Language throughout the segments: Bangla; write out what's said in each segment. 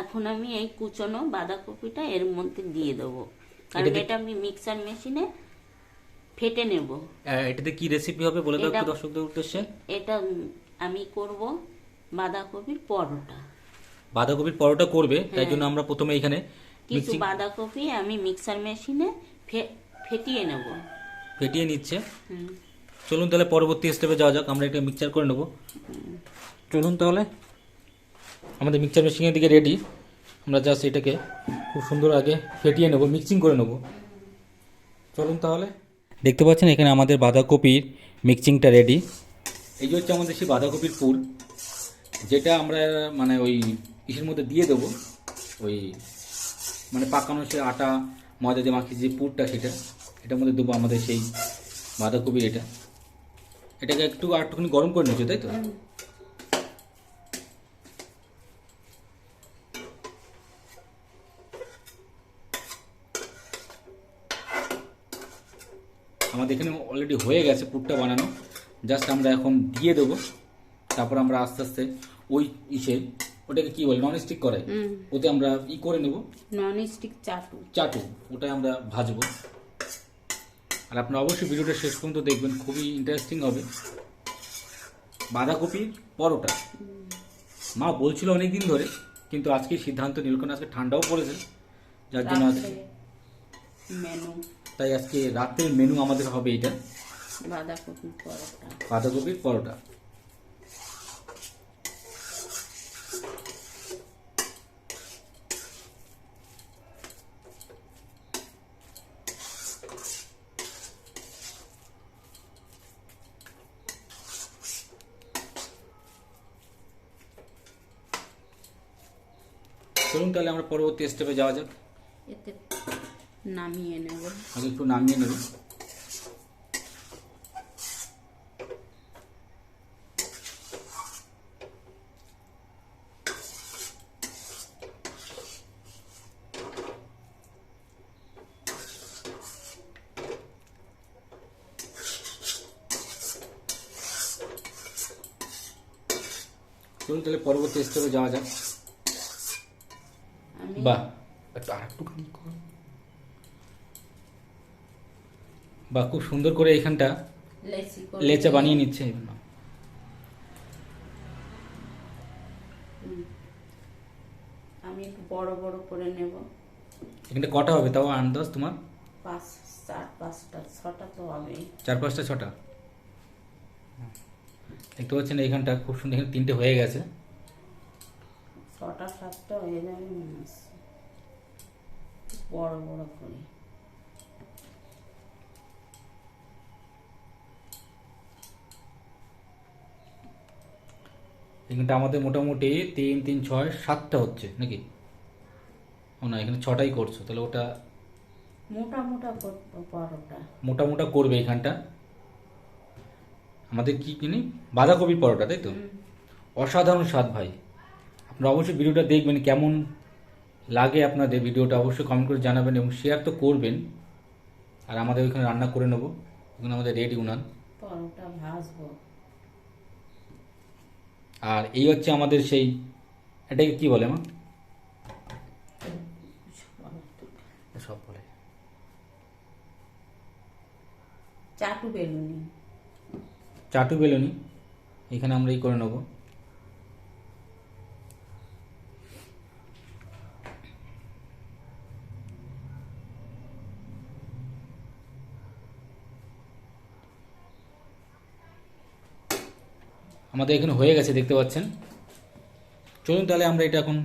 এখন আমি এই কুচনো বাঁধাকপিটা এর মধ্যে দিয়ে দেবো। কারণ এটা আমি মিক্সার মেশিনে ফেটে নেব। এটাতে কি রেসিপি হবে বলে দাও একটু দর্শকদের উদ্দেশ্যে? এটা আমি করব বাঁধাকপির পরোটা। বাঁধাকপির পরোটা করবে হ্যাঁ। তাই জন্য আমরা প্রথমে এখানে কিছু বাঁধাকপি আমি মিক্সার মেশিনে ফেটিয়ে নেব। ফেটিয়ে নিচ্ছে। চলুন তাহলে পরবর্তী স্টেপে যাওয়া যাক আমরা এটা মিক্সচার করে নেব। চলুন তাহলে। আমাদের মিক্সচার মেশিনের দিকে রেডি আমরা জাস্ট এটাকে খুব সুন্দর আগে ফেটিয়ে নেব মিক্সিং করে নেব। চলুন তাহলে। দেখতে পাচ্ছেন এখানে আমাদের বাঁধাকপির মিক্সিংটা রেডি এই যে হচ্ছে আমাদের সেই বাঁধাকপির পুর যেটা আমরা মানে ওই ইসের মধ্যে দিয়ে দেবো। ওই মানে পাকানো সে আটা, ময়দা দিয়ে মাখিয়ে যে পুরটা সেটা, এটার মধ্যে দেবো আমাদের সেই বাঁধাকপির এটা। এটাকে একটু আর একটুখানি গরম করে নিচ্ছ তাই তো? আমাদের এখানে অলরেডি হয়ে গেছে পুরটা বানানো। জাস্ট আমরা এখন দিয়ে দেবো। তারপর আমরা আস্তে আস্তে ওই ইসে ওটাকে কি বলে নন স্টিক করাই ওতে আমরা ই করে নেব। Non stick চাটু। চাটু ওটাই আমরা ভাজবো। আর আপনারা অবশ্যই ভিডিওটা শেষ পর্যন্ত দেখবেন খুবই ইন্টারেস্টিং হবে। বাঁধাকপির পরোটা। মা বলছিল অনেক দিন ধরে কিন্তু আজকে সিদ্ধান্ত নিল কারণ আজকে ঠান্ডাও পড়েছে। যার জন্য আজকে মেনু তাই আজকে রাতের মেনু আমাদের হবে এটা। বাঁধাকপির পরোটা। বাঁধাকপির পরোটা। চলুন তাহলে আমরা পরবর্তী স্টেপে যাওয়া যাক। এতে নামিয়ে নেব আগে একটু নামিয়ে নেব চলুন তাহলে পরবর্তী স্টেপে যাওয়া যাক আমি বাহ একটু আর একটুখানি বাহ খুব সুন্দর করে এখানটা লেচি লেচা বানিয়ে নিচ্ছে আমি একটু বড় বড় করে নেব। এখানটা কটা হবে? তাও আন্দাজ তোমার? পাঁচ চার পাঁচটা ছটা তো হবেই। চার পাঁচটা ছটা। দেখতে পাচ্ছেন এইখানটা খুব সুন্দর এখানে তিনটে হয়ে গেছে। ছটা সাতটা হয়ে যাবে বড় বড় করে। এখানটা আমাদের মোটামুটি তিন তিন ছয় সাতটা হচ্ছে নাকি? ও না এখানে ছটাই করছ তাহলে ওটা মোটা মোটা পরোটা। মোটা মোটা করবে এখানটা। আমাদের কি কিনি বাঁধাকপির পরোটা তাই তো? অসাধারণ স্বাদ ভাই। আপনারা অবশ্যই ভিডিওটা দেখবেন কেমন লাগে আপনাদের ভিডিওটা অবশ্যই কমেন্ট করে জানাবেন এবং শেয়ার তো করবেন। আর আমাদের ওইখানে রান্না করে নেব। ওখানে আমাদের রেডি উনান। পরোটা ভাজবো। আর এই হচ্ছে আমাদের সেই এটাকে কি বলে মা? সব বলে। চাটু বেলুনি। চাটু বেলুনি এখানে আমরা এই করে নেব। আমাদের এখানে হয়ে গেছে, দেখতে পাচ্ছেন। চলুন তাহলে আমরা এটা এখন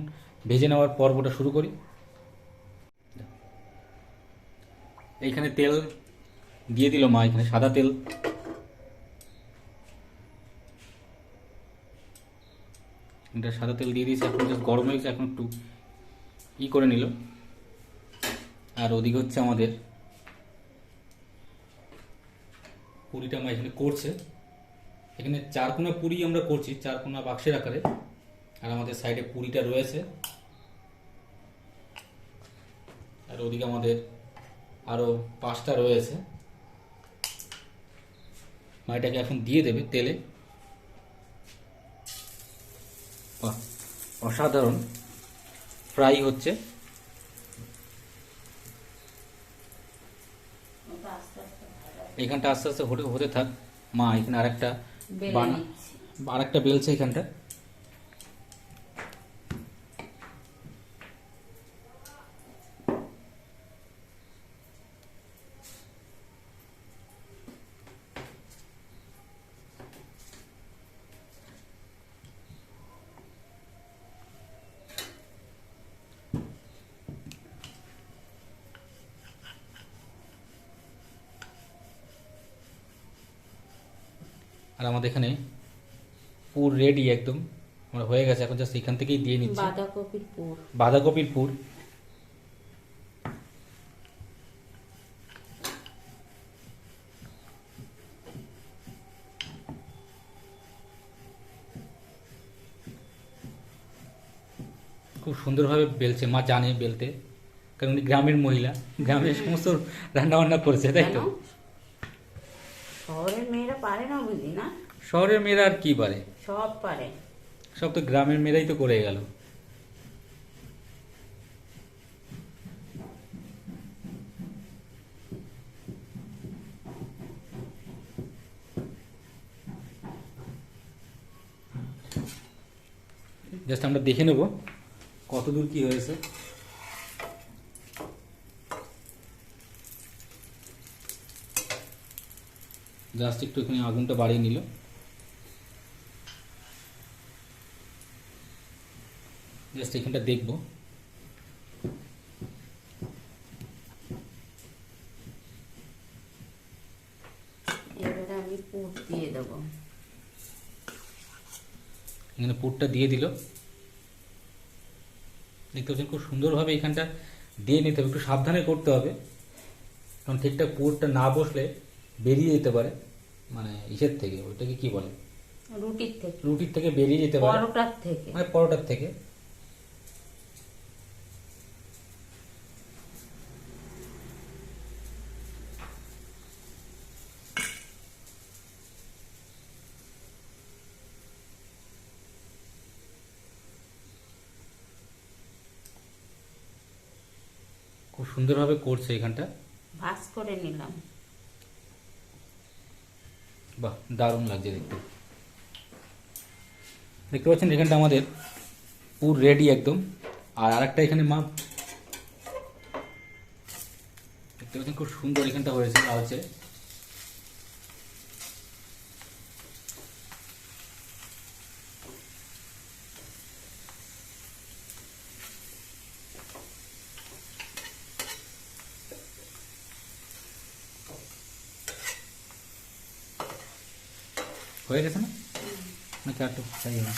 ভেজে নেওয়ার পর্বটা শুরু করি। এইখানে তেল দিয়ে দিল মা, এখানে সাদা তেল। এটা সাদা তেল দিয়ে দিয়েছে, এখন গরম হয়েছে, এখন একটু ই করে নিল। আর ওদিকে হচ্ছে আমাদের, পুরিটা মা এখানে করছে। এখানে চারকোনা পুরি আমরা করছি চারকোনা বাক্সের আকারে। আর আমাদের সাইডে পুরিটা রয়েছে। আর ওদিকে আমাদের আরও পাঁচটা রয়েছে। মা এটাকে এখন দিয়ে দেবে তেলে। অসাধারণ। ফ্রাই হচ্ছে। এখানটা আস্তে আস্তে হতে হতে থাক। মা এখানে আরেকটা নিচ্ছি। আরেকটা বেলছে এখানটা। আর আমাদের এখানে পুর রেডি একদম। আমরা হয়ে গেছে এখন জাস্ট এখান থেকেই দিয়ে নিচ্ছি। বাঁধাকপির পুর। বাঁধাকপির পুর। খুব সুন্দরভাবে বেলছে মা জানে বেলতে। কারণ উনি গ্রামের মহিলা গ্রামের সমস্ত রান্না বান্না করেছে তাই তো শহরের মেয়েরা পারে না বুঝি না শহরের মেয়েরা আর কি পারে? সব পারে। সব তো গ্রামের মেয়েরাই তো করে গেল। জাস্ট আমরা দেখে নেব কত দূর কি হয়েছে। জাস্ট একটু এখানে আগুনটা বাড়িয়ে নিল। জাস্ট এখানটা দেখব। এবারে আমি পুর দিয়ে দেবো। এখানে পুরটা দিয়ে দিল। দেখতে পাচ্ছেন খুব সুন্দরভাবে এখানটা দিয়ে নিতে হবে একটু সাবধানে করতে হবে। কারণ ঠিকঠাক পুরটা না বসলে বেরিয়ে যেতে পারে মানে ইসের থেকে ওইটাকে কি বলে? রুটির থেকে। রুটির থেকে বেরিয়ে যেতে পারে। পরোটার থেকে। মানে পরোটার থেকে। খুব সুন্দরভাবে করছে এখানটা। ভাস করে নিলাম। বাহ দারুণ লাগছে দেখতে। দেখতে পাচ্ছেন এখানটা আমাদের পুর রেডি একদম। আর আরেকটা এখানে মা দেখতে পাচ্ছেন খুব সুন্দর এখানটা হয়েছে লালচে। হয়ে গেছে না নাকি আর একটু চাই না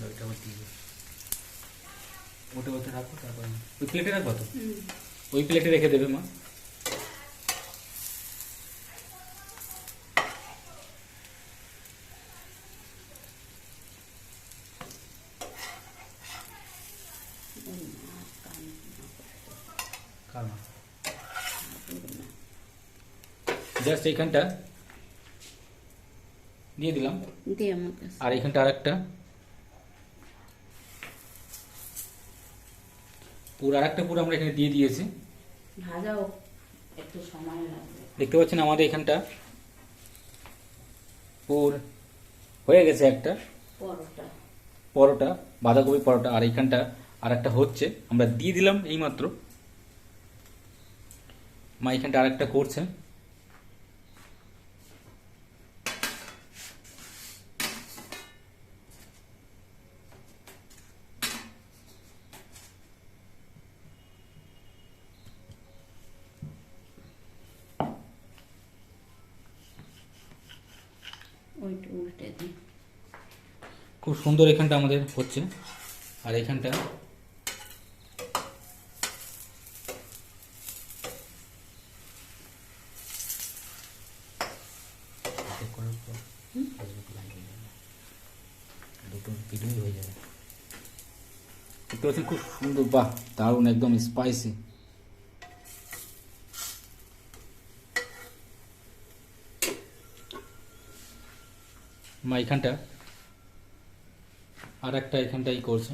ওইটা আবার দিয়ে দিই। ওটা ওটা রাখো তারপর ওই প্লেটে রাখব তো ওই প্লেটে রেখে দেবে মা কারণ জাস্ট এইখানটা। দিয়ে দিলাম। দিয়ে আমার কাছে। আর এইখানটা আরেকটা। পুরো আরেকটা পুরো আমরা এখানে দিয়ে দিয়েছি। ভাজাও একটু সময় লাগবে। দেখতে পাচ্ছেন আমাদের এখানটা পুর হয়ে গেছে একটা। পরোটা। পরোটা বাঁধাকপি পরোটা আর এইখানটা আর একটা হচ্ছে। আমরা দিয়ে দিলাম এইমাত্র। মা এখানটা আরেকটা করছে। খুব সুন্দর এখানটা আমাদের হচ্ছে। আর এখানটা দুটো ভিডিওই হয়ে যাবে দেখতে পাচ্ছেন সুন্দর বাহ দারুণ একদম স্পাইসি মা এখানটা আর একটা এখানটাই করছে।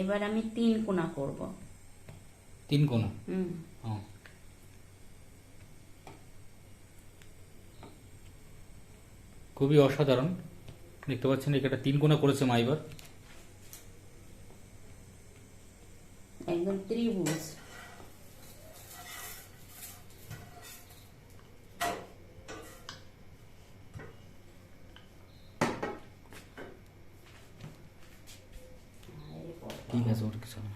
এবার আমি তিন কোনা করব। তিন কোনা? হুম। খুবই অসাধারণ। দেখতে পাচ্ছেন এটা তিন কোনা করেছে মা এবার। একদম ত্রিভুজ। ঠিক আছে ওর কিছু না।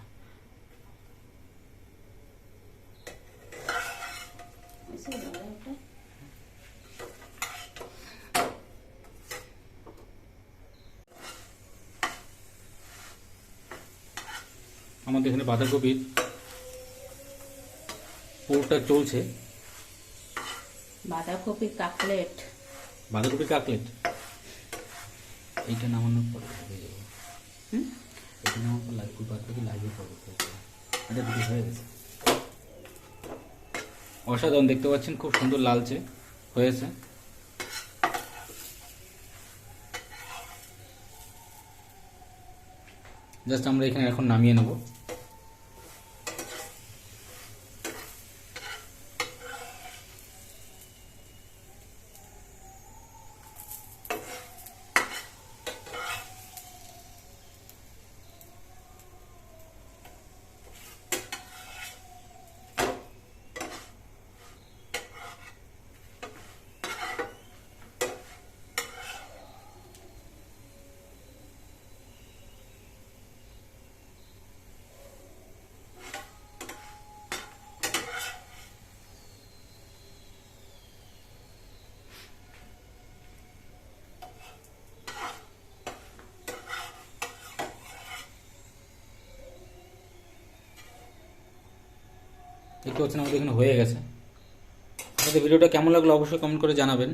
আমাদের এখানে বাঁধাকপির পুরোটা চলছে বাঁধাকপির কাকলেট বাঁধাকপির কাকলেট এইটা নামানোর পর হয়ে যাবে হুম? এটা আমাকে লাইভ থেকে লাইভে করব। এটা দুটো হয়ে গেছে। অসাধারণ, দেখতে পাচ্ছেন, খুব সুন্দর লালচে হয়েছে। জাস্ট আমরা এখানে এখন নামিয়ে নেব। দেখতে পাচ্ছেন আমাদের এখানে হয়ে গেছে। আপনাদের ভিডিওটা কেমন লাগল অবশ্যই কমেন্ট করে জানাবেন।